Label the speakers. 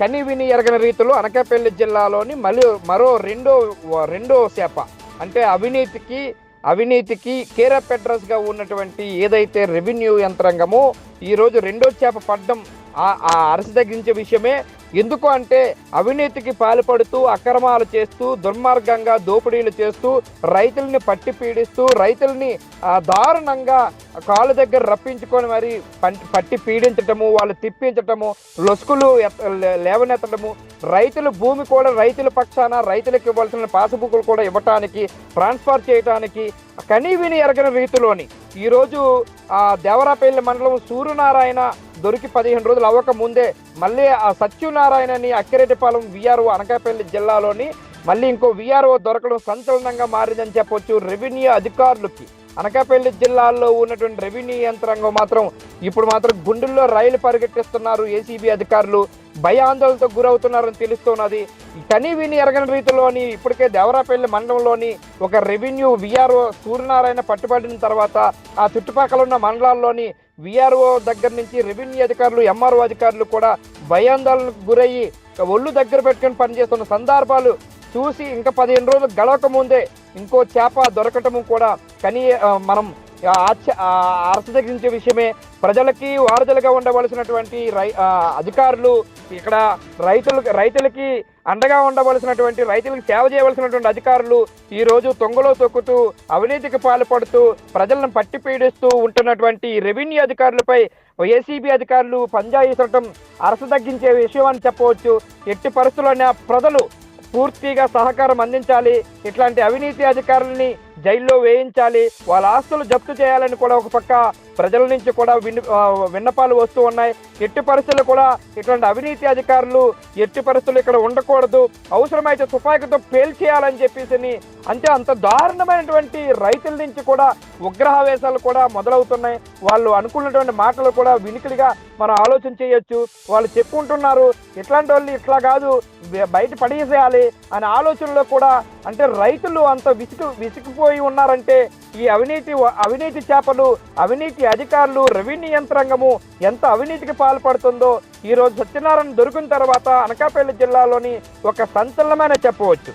Speaker 1: కని విని ఎరగని రీతిలో అనకాపల్లి జిల్లాలోని మళ్ళీ మరో రెండో రెండో శాప అంటే అవినీతికి అవినీతికి కేర్ ఆఫ్ అడ్రస్గా ఉన్నటువంటి ఏదైతే రెవెన్యూ యంత్రాంగమో ఈరోజు రెండో చేప పడ్డం ఆ- ఆ అరసి తగ్గించే విషయమే ఎందుకు అంటే అవినీతికి పాల్పడుతూ అక్రమాలు చేస్తూ దుర్మార్గంగా దోపిడీలు చేస్తూ రైతుల్ని పట్టి పీడిస్తూ రైతుల్ని దారుణంగా కాళ్ళ దగ్గర రప్పించుకొని మరి పట్టి పీడించటము వాళ్ళు తిప్పించటము లొసుకులు లేవనెత్తడము రైతుల భూమి కూడా రైతుల పక్షాన రైతులకు ఇవ్వాల్సిన పాసుబుక్కులు కూడా ఇవ్వటానికి ట్రాన్స్ఫర్ చేయటానికి కనీ విని ఎరగని రీతిలోని. ఈరోజు ఆ దేవరాపల్లి మండలం సూర్యనారాయణ దొరికి పదిహేను రోజులు అవ్వక ముందే మళ్ళీ ఆ సత్యనారాయణని అక్కిరెడ్డిపాలెం విఆర్ఓ అనకాపల్లి జిల్లాలోని మళ్ళీ ఇంకో విఆర్ఓ దొరకడం సంచలనంగా మారిందని చెప్పొచ్చు రెవెన్యూ అధికారులకి. అనకాపల్లి జిల్లాలో ఉన్నటువంటి రెవెన్యూ యంత్రాంగం మాత్రం ఇప్పుడు మాత్రం గుండెల్లో రైలు పరిగెట్టిస్తున్నారు ఏసీబీ అధికారులు. భయాందోళనతో గురవుతున్నారని తెలుస్తున్నది కనీ విని ఎరగని రీతిలోని ఇప్పటికే దేవరాపల్లి మండలంలోని ఒక రెవెన్యూ విఆర్ఓ సూర్యనారాయణ పట్టుబడిన తర్వాత ఆ చుట్టుపక్కల ఉన్న మండలాల్లోని విఆర్ఓ దగ్గర నుంచి రెవెన్యూ అధికారులు ఎంఆర్ఓ అధికారులు కూడా భయాందోళనకు గురయ్యి ఒళ్ళు దగ్గర పెట్టుకుని పనిచేస్తున్న సందర్భాలు చూసి ఇంకా పదిహేను రోజులు గడవక ముందే ఇంకో చేప దొరకటము కూడా కనీ మనం ఆశ్చర్యించే విషయమే. ప్రజలకి వారధులుగా ఉండవలసినటువంటి రై అధికారులు ఇక్కడ రైతులకు రైతులకి అండగా ఉండవలసినటువంటి రైతులకు సేవ చేయవలసినటువంటి అధికారులు ఈరోజు తొంగలో తొక్కుతూ అవినీతికి పాల్పడుతూ ప్రజలను పట్టి పీడిస్తూ ఉంటున్నటువంటి రెవెన్యూ అధికారులపై ఏసీబీ అధికారులు పంజాయిసటం అరస తగ్గించే విషయం అని చెప్పవచ్చు. ఎట్టి పరిస్థితుల్లోనే ప్రజలు పూర్తిగా సహకారం అందించాలి. ఇట్లాంటి అవినీతి అధికారులని జైల్లో వేయించాలి. వాళ్ళ ఆస్తులు జప్తు చేయాలని కూడా ఒక పక్క ప్రజల నుంచి కూడా విన్నపాలు వస్తూ ఉన్నాయి. ఎట్టి పరిస్థితులు కూడా ఇటువంటి అవినీతి అధికారులు ఎట్టి పరిస్థితులు ఇక్కడ ఉండకూడదు. అవసరమైతే తుపాకీతో పేల్చేయాలని చెప్పేసి అంటే అంత దారుణమైనటువంటి రైతుల నుంచి కూడా ఉగ్రహావేశాలు కూడా మొదలవుతున్నాయి. వాళ్ళు అనుకున్నటువంటి మాటలు కూడా వినికిడిగా మనం ఆలోచన చేయొచ్చు. వాళ్ళు చెప్పుకుంటున్నారు ఇట్లాంటి వాళ్ళు ఇట్లా కాదు బయట పడేసేయాలి అనే ఆలోచనలో కూడా అంటే రైతులు అంత విసుగు విసిగిపోయి ఉన్నారంటే ఈ అవినీతి అవినీతి చేపలు అవినీతి అధికారులు రెవెన్యూ యంత్రాంగము ఎంత అవినీతికి పాల్పడుతుందో ఈరోజు సత్యనారాయణ దొరికిన తర్వాత అనకాపల్లి జిల్లాలోని ఒక సంచలనమైన చెప్పవచ్చు.